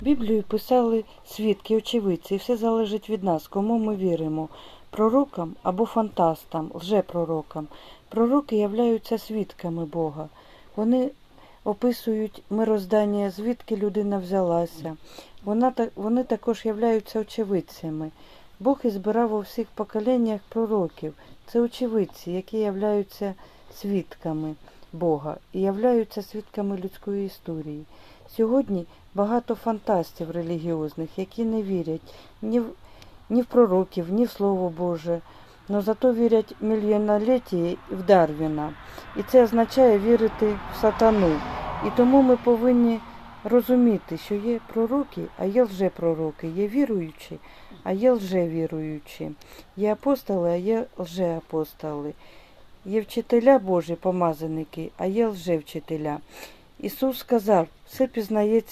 Біблію писали свідки, очевидці, і все залежить від нас, кому ми віримо пророкам або фантастам, лжепророкам. Пророки являються свідками Бога. Вони описують мироздання, звідки людина взялася. Вона, вони також являються очевидцями. Бог і збирав у всіх поколіннях пророків. Це очевидці, які являються свідками Бога і являються свідками людської історії. Сьогодні багато фантастів релігіозних, які не вірять ні в, ні в пророків, ні в Слово Боже, але зато вірять мільйонолетії в Дарвіна. І це означає вірити в сатану. І тому ми повинні розуміти, що є пророки, а є лжепророки, є віруючі, а є лжевіруючі, є апостоли, а є лжеапостоли. Є вчителя Божі, помазаники, а є лжевчителя. Ісус сказав, все пізнається